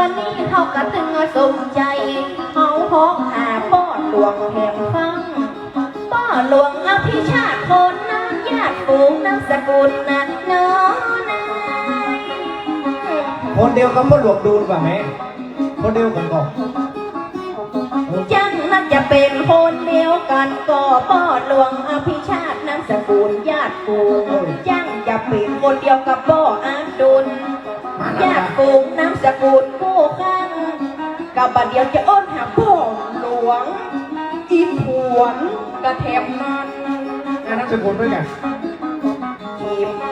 วันนี้เขากระตึงสมใจเขาห้องหาพ่อหลวงแห่งฟังพ่อหลวงอภิชาติคนนะญาติฝูงนามสกุลนะเน้อนายคนเดียวกับพ่อหลวงดูนป่ะแม่คนเดียวกันก่อนจังนักจะเป็นคนเดียวกันก็พ่อหลวงอภิชาตินามสกุลญาติฝูงจังจะเป็นคนเดียวกับพ่ออาดุล ญาติฝูงนามสกุลคู่ข้างกับบัดเดียวจะอ้นหาพ่อหลวงอีผวนกระแถมมันงานนักสกุลด้วยกันทีม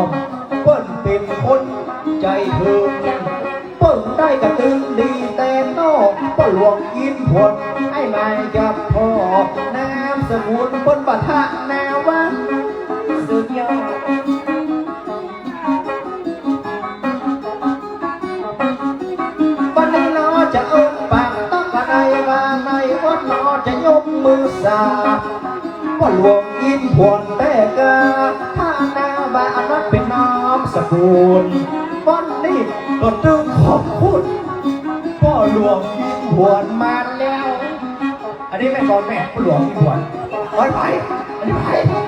หล่อเปิ้นเป็นคนใจถึงเปิ่งได้กระตึงดีแต่นอกก็หลวงอินผลให้นายกับพ่อน้ำสมุนบนบัทะแนวว่าสุดยอดวันนี้นอจะเอิ้นปากต้องกระไดว่าในวัดนอจะยกมือสาก็หลวงอินผลแต่กา บาแนวว่าอันนั้นเป็นน้ำสกุลวันนี้ก็ตึงขอบคุณพ่อหลวงอินผลมาแล้ว อันนี้แม่กอนแม่พ่อหลวงอินผลโอ้ยไปอันนี้ไป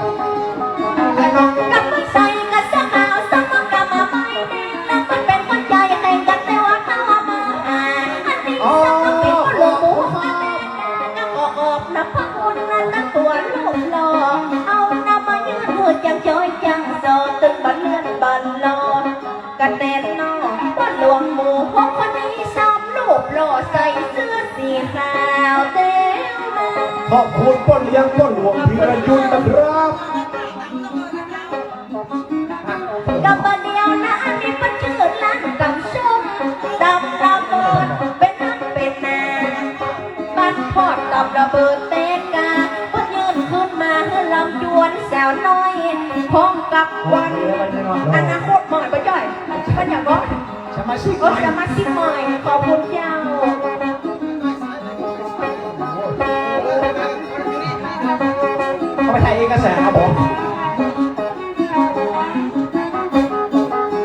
รูปหล่อใส่เสื้อสีขาวเต้มาขอบคุณป้นเลี้ยงป้นหลวงพีรยุนนะครับกับมาเดียวนะอันนี้มันชื่อร้านกำส้มดำระเบิดเป็นนักเป็นนาบ้านพอดดับระเบิดเตกาเพิ่งยืนขึ้นมาเพื่อลำจวนแซวน้อยพร้อมกับวันอนาคตหมอยไปจ่อยเป็นอย่างก็สมาชิกก็จะมาสิหน่อยขอบคุณเจ้า เขาไปถ่ายเอกสารครับผม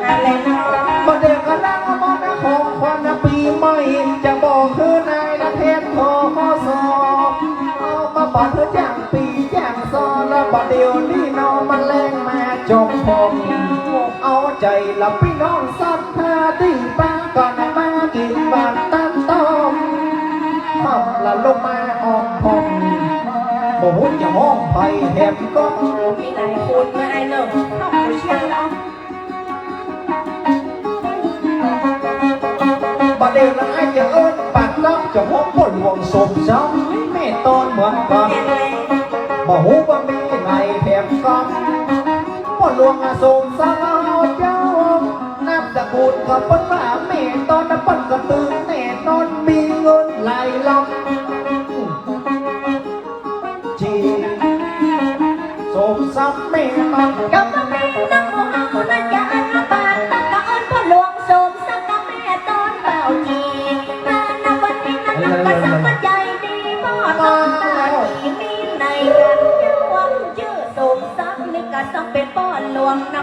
อะไรเนาะมาเด็กกันนั่งมองนะของควันปีใหม่จะบอกคือนายนะเทพโทข้อสอบเอามาปัดเธอจ้างปีจ้างซอแล้วบัดเดียวนี่นองมันแรงมาจมผมเอาใจละพี่น้องสัตว์ท่าติ้งปังก่อนมากินบานตั้งต้มทำละลงมาห้องผมโอ้โหจะ ห้องไปแหมก็มีหลายคนมาไอ้เนาะขอบคุณเชียงเนาะประเดี๋ยวนั้นไอ้จะเอิ้นปากน้ำจะห้องบนหลวงสมซ้ำแม่ตอนเหมือนกันแอนเลยบ่หูว่ามีในแถมกันบ่หลวงอาสมสาวเจ้าน้ำตะกูลกับปัญหาแม่ตอนนั้นปันกระตือแน่นอนมีเงินไหลลำจี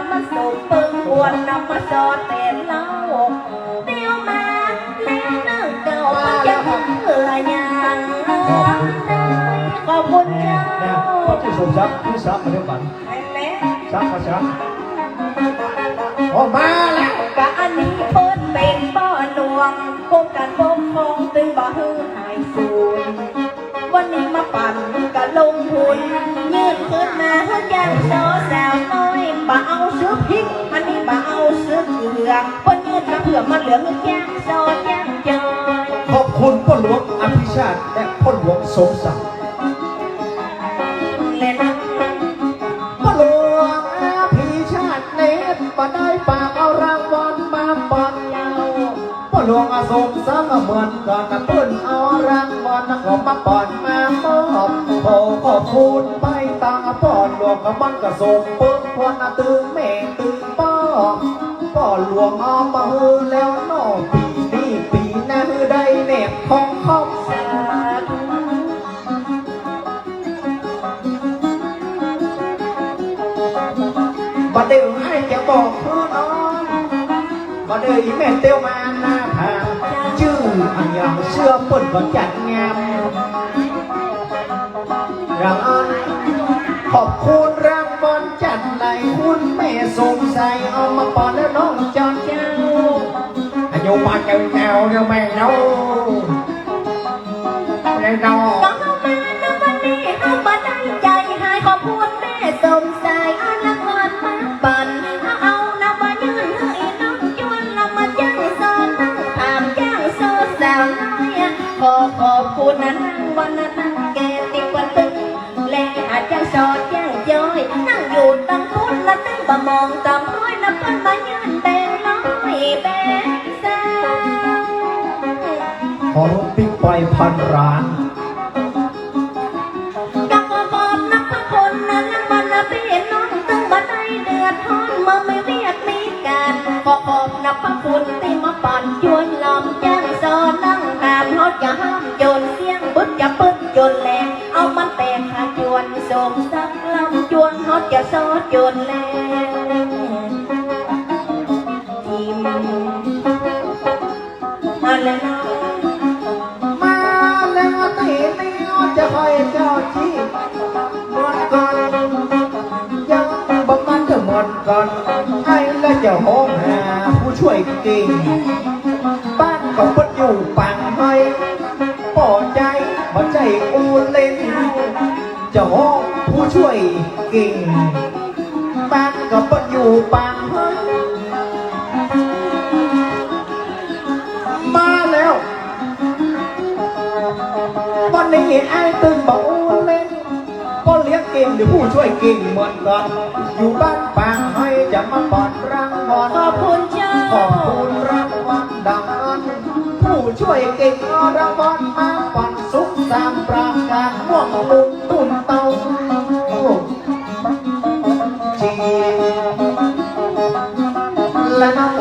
นหลวงนำมาสมปิงบวนนำมาสอนแต่เล่าเดียวมาแล้วนั่งเก่าจะเหื่อย่างขอบคุณเจ้าเนี่ยพ่อที่สมทรัพย์ที่ทรัพย์มาเดียวกันไอ้แม่ทรัพย์มาทรัพย์ออกมาแล้วกะอันนี้เพิ่นเป็นป้อหลวงกรมกา มาเผื่อมันเหลืองแย่งโซแย่งจอยขอบคุณพ่อหลวงอภิชาติและพ่อหลวงสมศักดิ์และนะพ่อหลวงอภิชาติเน็ตมาได้ปากเอารางวัลมาปันเราพ่อหลวงอสมศักดิ์เหมือนกันนะเพิ่นเอารางวัลก็มาปันมามอบขอขอบคุณไปตาพ่อหลวงกับมันก็ส่งเปิ้งพอนาตึงแม่ตึงป้อ พ่อหลวงอมาฮือแล้วน้องปีนี้ปีหน้าฮือได้แนบทองคำสาธุบัดเดี๋ยวให้จะบอกพื่อน้องบัดเดี๋ยวอีแม่เตียวมาหน้าทางชื่ออันยังเชื่อปิ่นก็จัดงามรางวัลขอบคุณร ม่สงสัยเอามาปอนแล้วน้องจอนเจ้าอายุมาเจ้าแนวเดียวแม่เนาในดอก ไปพันร้านกับขอบนักพระคนนั้นมันละเป็นน้องตึงบันไดเดือดร้อนเมื่อไม่เวียกมีการขอขอบนักพระคุณที่มาปั่นชวนลำจ้างสอนั่งหามรถจะห้ามโยนเสียงบึ้ดจะปึ๊ดจนแหลกเอามันแตกขาจวนส่งสักลำจวนรถจะซอดจนแหล ปังให้มาแล้ววันนี้ไอ้ตื่นบอกเล่นก็เลี้ยงเก่งเดี๋ยวผู้ช่วยเก่งเหมือนกัน อยู่บ้านปางให้จะมาปอนรางวัลขอบคุณเจ้าขอบคุณรางวัลดังนั้นผู้ช่วยเก่งรางวัลมาปอนสุขสามปราการม่วงตุนตุน และน้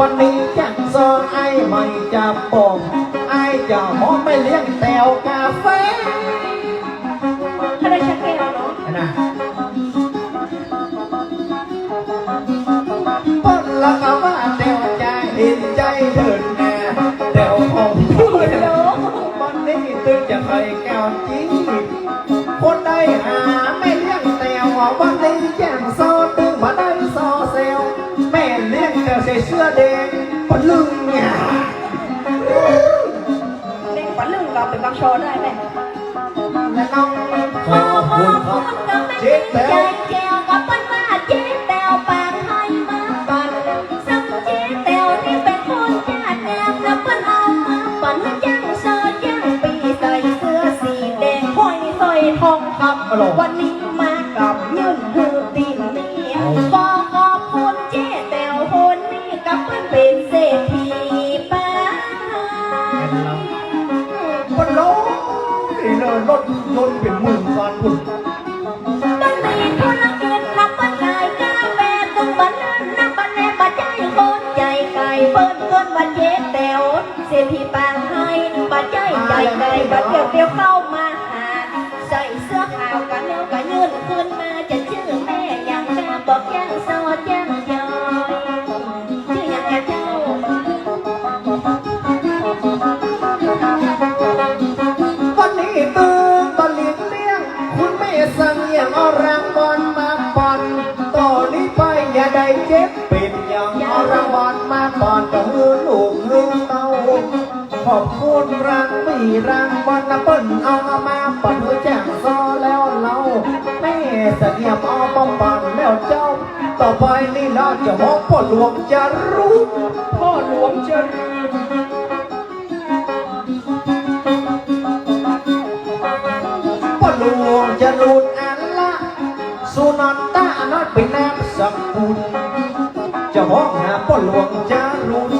วันนี้แจ้งสอนไอ้ไม่จะบอกไอ้จะหอมไม่เลี้ยงแต่วกาแฟถ้าได้ชักแก้วเนาะนะปนละก็ว่าเดียวใจเห็นใจเถิด งปนลึงเนี่ยเล่นฝันลึงเราเป็นบางชอได้ไหมและน้องขอบคุณครับเจ๊แต๋ว เดียวเดียวเข้ามาหา ใส่เสื้อขาวกันแล้วก็ยืนขึ้นมาจะชื่อแม่ยังแม่บอกยังโซดยัง รางมีรางวัลนะเปิ้นเอามาปนแจ้งซอแล้วเราแม่เสนียมเอามปันแล้วเจ้า ต่อไปนี่เราจะมองพ่อหลวงจะรู้พ่อหลวงจะรู้พ่อหลวงจะรูนอันละสุนันตานัดเป็นนามสกุลจะหองนะพ่อหลวงจะรุน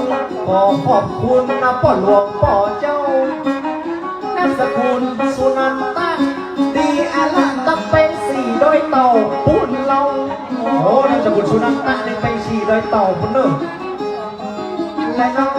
ขอขอบคุณนะพ่อหลวงพ่อเจ้า สกุลสุนันตาดีอันละตั้งเป็นสี่โดยเต่าปุ่นเราโอ้นามสกุลสุนันตาเนี่ยเป็นสี่โดยเต่าปุ่นเนอะและน้อง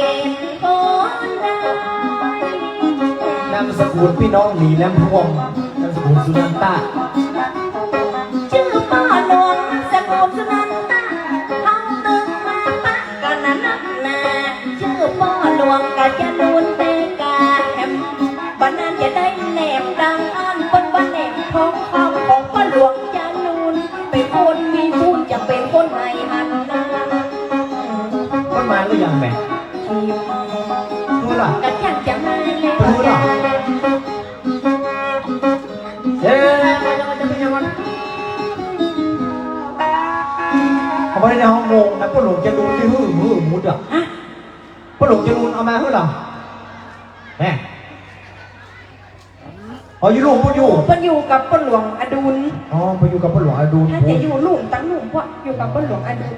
เป็นคนได้นามสกุลพี่น้องหนีแหลมพวงนามสกุลสุนันตา เอาไปในห้องงงนะพ่อหลวงจะดูที่หื้อหื้อมุดอะฮะพ่อหลวงจะดูเอามาหื้อเหรอแม่อ๋ออยู่ลูกพ่ออยู่เพิ่นอยู่กับพ่อหลวงอดุลอ๋อไปอยู่กับพ่อหลวงอดูลถ้าจะอยู่ลุ่มตั้งลุ่มพวกอยู่กับพ่อหลวงอดุล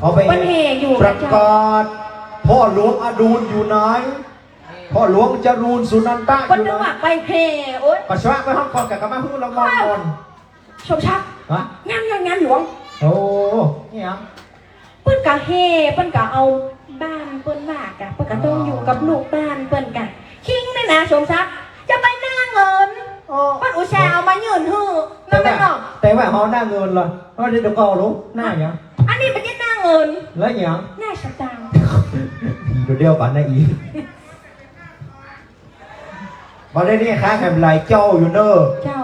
เอาไปเพิ่นเฮอยู่ประกาศพ่อหลวงอดูลอยู่ไหนพ่อหลวงจรูนสุนันตะอเพิ่นยู่นึกไหนว่าไปเพโอ๊ยปัสสาวะไปห้องก่อนกับกลับมาหื้อละมอนก่อนชมชักฮะงานงานงานหลวง โอ้นี่ยังเปิ้นกะเฮเปิ้นกะเอาบ้านเปิ้นว่ากะเปิ้นกะต้องอยู่กับลูกบ้านเปิ้นกะคิงนี่นะชมชักจะไปหน้าเงินโอ้เปิ้นอุตส่าห์เอามายืนฮื้อแต่นั่นว่าไม่เนาะแต่ว่าเขาหน้าเงินเลยเพราะเดี๋ยวก็รู้หน้าอย่างอันนี้เป็นหน้าเงินแล้วอย่างหน้าสตางค์เดี๋ยวเดียวกันนะอีมาได้นี่ค้าแข่งลายเจ้าอยู่เนอะเจ้า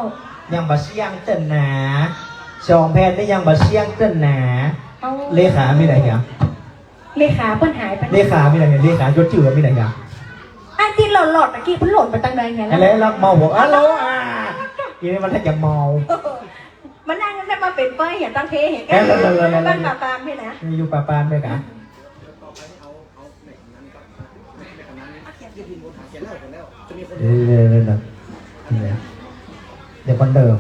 ยังบะเสียงเต้นหนา สองแผ่นนี่ยังบะเสียงเต้นหนาเอาเลขามีอะไรอย่างเลขาเปิ้นหายไปเลขามีอะไรอย่างเลขายศจื่อมีอะไรอย่างอันที่หลอดๆตะกี้เพิ่นหล่นไปตั้งใดไงอะไรแล้วแล้วเมาบอกฮัลโหลอะอีนี่มันถ้าจะเมามันนั่งกันได้มาเป็นเป้ยอย่าตั้งเทเห็นกัเอ้ยแล้วแล้วแล้วแล้วตั้งตาตามให้นะอยู่ปาปานไปกันเออเออเออเออเดี๋ยวคนเดิม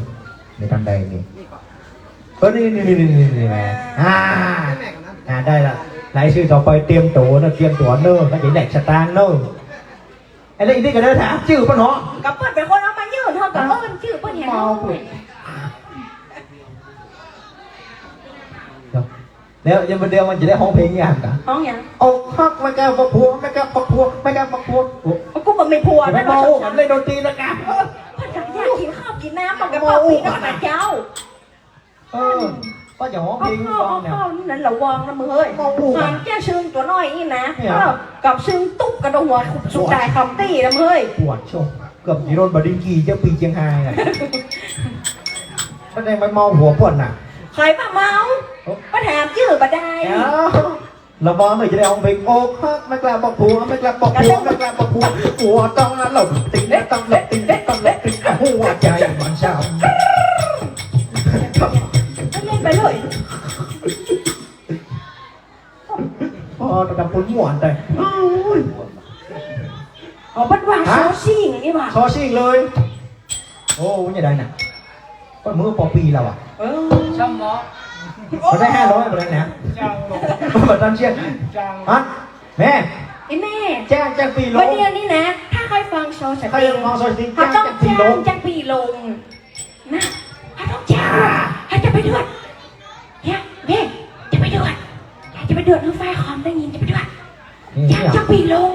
เดี๋ยวคนใดนี่ เออนี่นี่นี่นี่นี่นี่แม่อ่าอ่าได้ละรายชื่อต่อไปเตรียมตัวนะเตรียมตัวเนอะก็จะแหลกสตางค์เนอะไอ้เรื่องนี้ก็เดินถามชื่อปะเนาะกับเปิ้นเป็นคนเอามายืนเท่ากับเอิ้นชื่อเปิ้นเห็นเมาปุ๊บเดี๋ยวเดี๋ยวเดี๋ยวมันจะได้ห้องเพลงอย่างกันห้องหยังโอกหักไม่แก้ปักพวงไม่แก้ปักพวงไม่แก้ปักพวงโอ้กูบ่มีผัวไม่เมาเล่นดนตรีแล้วกันเพิ่นอยากกินข้าวกินน้ำมันก็เป่าปีน้ำมันเจ้า เออก็อย่าห้องเพเอาลงข้าวฟัเอางเนี่ยข้าวนั่นระวังนะมึงเฮ้ยเมาปุ๊บหางแก้ซึ่งตัวน้อยนี่นะเนี่ยอ้าวกับซึ่งตุ๊กกระดงหัวสุดใจคำตี้นะมึงเฮ้ยปวดชมเกือบยีโรนบดิงกีเจ้าปีเชียงไฮ้น่ะก็ได้ไปเมาหัวปวดน่ะ ใครมาเมามาแถมชื่อบ่ได้เอ้าระวังหน่อยจะได้ห้องเพลงอกหักไม่กล้าปักพวงไม่กล้าปักพวงไม่กล้าปักพวงหัวต้องหลบติงต้องหลบติงต้องหลบติงหัวใจมันช้ำเล่น ไปเลยพอตะกับปุ่นหมวนแต่อ๋อบัดว่าโซซิ่งนี่ว่ะซอชิงเลย โอ้ยยังไงน่ะก็มือปอปีแล้วอะเอเออช่ำหมอเขาได้ห้าร้อยไปแล้วนะจังลงเหมือนตอนเชียนจังฮะแม่ไอ้แม่แจ้งแจ้งปีลวันงเดียวนี้นะ ถ้าใครฟังโชว์สใครติยังมองโซเชียลเขาแจ้งต้องแจ้งปีแจ้ลงงแจ้งปีลงนะเขาต้องแจ้งเขาจะไปเดือดเฮ้ย เฮ้ยจะไปเดือดจะไปเดือดรถไฟคอมได้ยินจะไปเดือดแจ้งแจ้งปีลง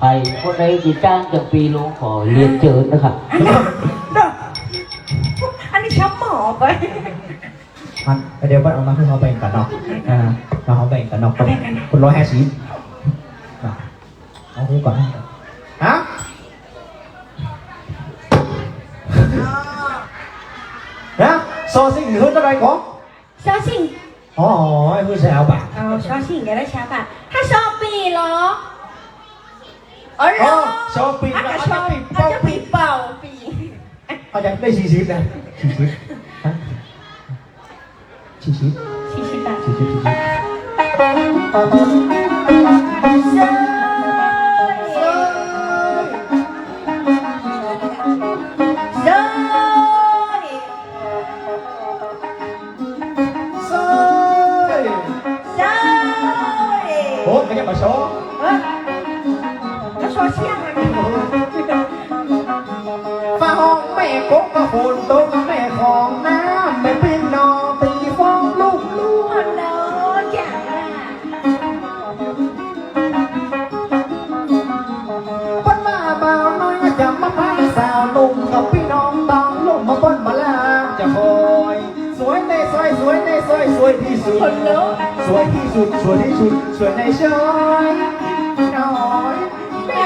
ไอ้คนใดที่จ้างจะปีลงขอเรียนเชิญนะครับ อันนั้นเด้ออันนี้ช้ำหมอไปมันเดี๋ยวเอามาให้เขาแบ่งกันเนาะอ่ามาเขาแบ่งกันเนาะคนคนร้อยห้าสิบอะเอาคู่ก่อนาป่ะถ้าชอบปีเหรออ๋อเหรอ๋ออชอบปีอาจนะจะเขาชจะอบปีอาจเป้าจะปีปีเป่าปีเขาจะได้สี่สิบนะสี่สิบฮะสี่สิบชิชิตะสี่สิบสี่สิบ ยในซอยสวยที่สุด คนเดินสวยที่สุด สวยที่สุด สวยในซอยน้อยแม่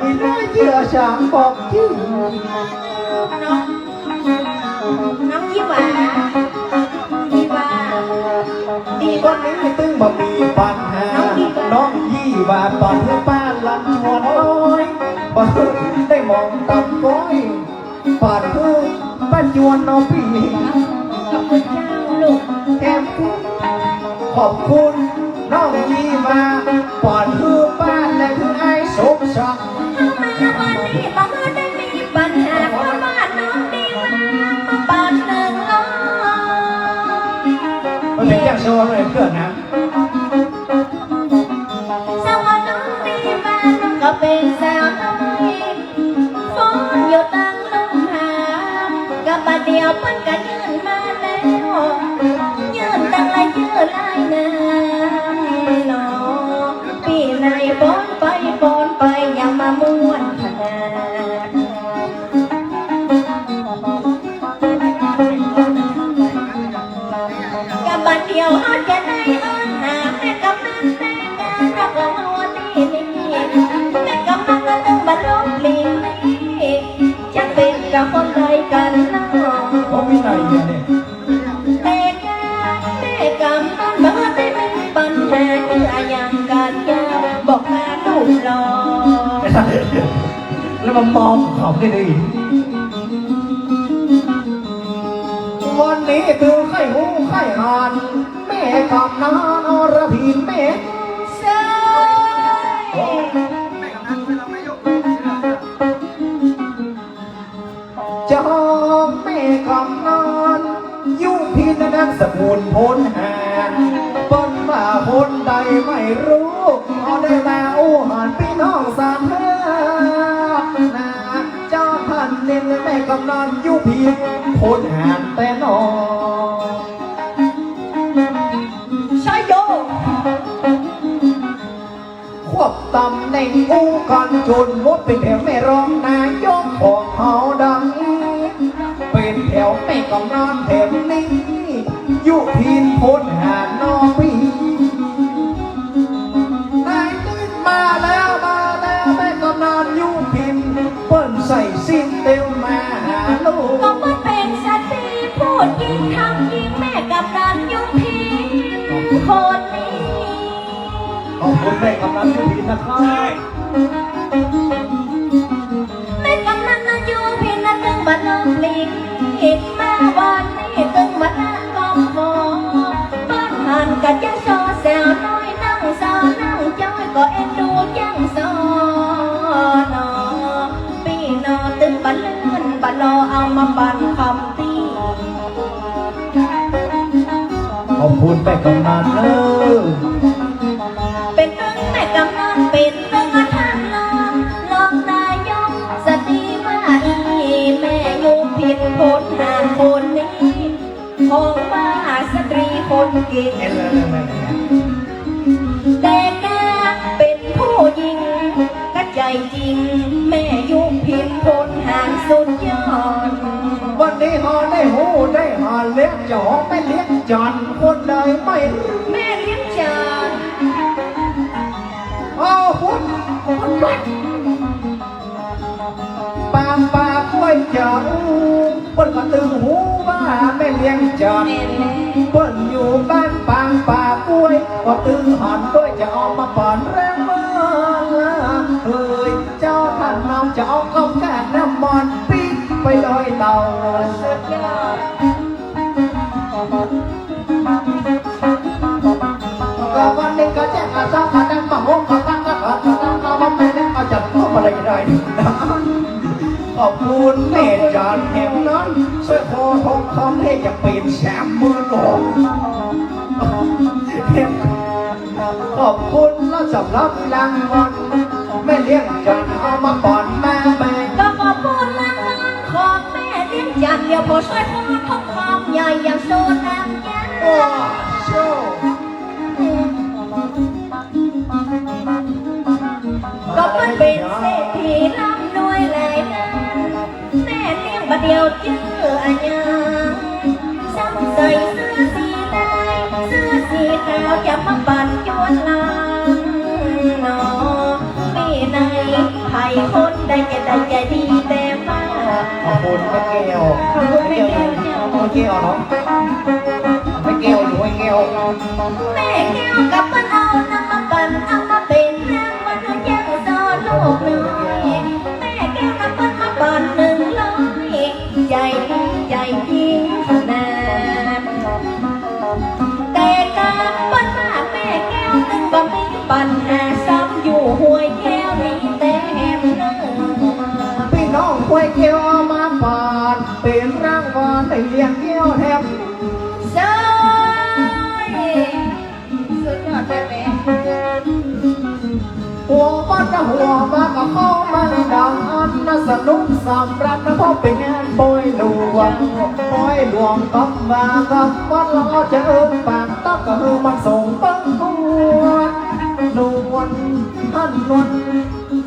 อีน้อยเยื่อฉางบอกชื่อน้องน้องยี่หวายี่หวาดีวันนี้ตึงบ่มีปัญหา น้องยี่ว่าตอนเพื่อป้าลำชวนโอ้ยบ่ได้มองตำก้อยปาดเพื่อป้าจวนน้องพี่ กแก้มคุณขอบคุณน้องยี่ว่าปาดมือป้าและคือไอ้สมศักดิ์เข้ามาวันนี้บอกว่าได้มีปัญหาเพราะว่านน้องดีว่ามาปานหนึ่งล้อมันเป็นอย่างโชว์เลยเพื่อนนะสาวน้องดีมาก็เป็นสาวน้อยฝนอยู่ตั้งลมหากับมาเดียวเพิ่นก็ยืน กับคนใดกันเนาะเพราะวินัยเนี่ยเนี่ยแต่กาแม่กำนันบ่ได้มีปัญหาเนื้ออย่างกันยาบอกมาลูกรอแล้วมามองเขาได้ดีวันนี้คือไข่หูไข่หานแม่กับนานอรพินแม่ สกุลพลหานเปิ้นว่าคนใดไม่รู้เอาได้มาอู้หานพี่น้องสามเพื่นาเจ้าพันเน้นแม่กำนอนยุ่งพินพลหานแต่นอนชายโยควบตำแหน่งอู้กันจนมดเป็นแถวแม่ร้องนายกของเฮาดัง เป็นแถวแม่กำนอนแถว ยุพินพ้นหานนอปีนายตื่นมาแล้วมาแล้วแม่กำนอนยุพินเปิ้นใส่สิ้นเต็มมาหาลูกก็มันเป็นสตรีพูดยิงทำยิงแม่กับนันยุพีคนนี้ขอบคุณแม่กำนันยุพินนะครับแม่กำนันนายุพีนั่นตึงบันลง ขอบคุณแม่กำนันเนอเป็นตึงแม่กำนันเป็นตึงท่านรองรองนายกสตรีว่าอีแม่อยู่ผิดผลหาคนนี้คงว่าสตรีคนเก่งเอ็นเลยเลยเลยแต่แกเป็นผู้หญิงก็ใจจริง แม่เลี้ยงจานเอาคุณปามปากกล้วยจันเปิ้นก็ตึงหูว่าไม่เลี้ยงจันแม่แม่เปิ้นอยู่บ้านปางป่ากล้วยก็ตึงหันด้วยจะเอามาป่อนแรงมาเฮ้ยเจ้าท่านน้องจะเอาเข้าแก่น้ำมันปีกไปลอยเต่า สามาดังมาโฮมมาตั้งก็ขอตั้งก็มาไม่ได้มาจัดก็อะไรได้ขอบคุณแม่จานแห่งนั้นช่วยขอทองคำให้จะเป็นแชมมือหลงขอบคุณและสำหรับรางวัลแม่เลี้ยงจานเอามาปอนแม่แม่ก็ขอบคุณรางวัลของแม่เลี้ยงจานเดี๋ยวพอช่วยพ่อทองคำใหญ่อย่างโซน้ำยาว้โช ก็มันเป็นเศรษฐีร่ำรวยหลายนานแม่เลี้ยงบัดเดียวชื่ออันยังซ้ำใส่เสื้อสีลายเสื้อสีขาวจะมาปั่นยวนลางนอมีในไทยคนใดจะได้ใจดีแต่มาขอบคุณแม่แก้วขอบคุณแม่แก้วเจ้าแม่แก้วเนาะแม่แก้วอยู่แม่แก้วแม่แก้วกับมันเอา โลกน้อ เข้ามันดังอันน่ะสนุกสำรักนะพราะเป็นงานปล่อยหลวงปล่อยหลวงกับมากับวันเราจะเอิ้นปากตักก็คือมันส่งตั้งหัวนวลท่านนวล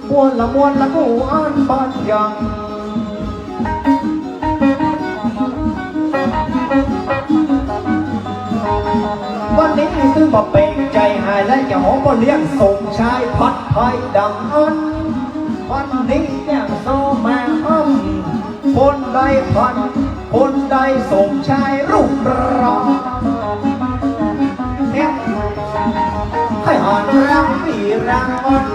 มวนละมวนละกูอันบ้านยังวันนี้คือมาเป็นใจหายและจะหอมบ่เลี้ยงส่งชายพัดไทยดังอัน วันนี้เนี่ยโซมาห้อมคนใดพันคนใดส่งชายรูปรอเนี่ยให้หอนรังมีรังวัล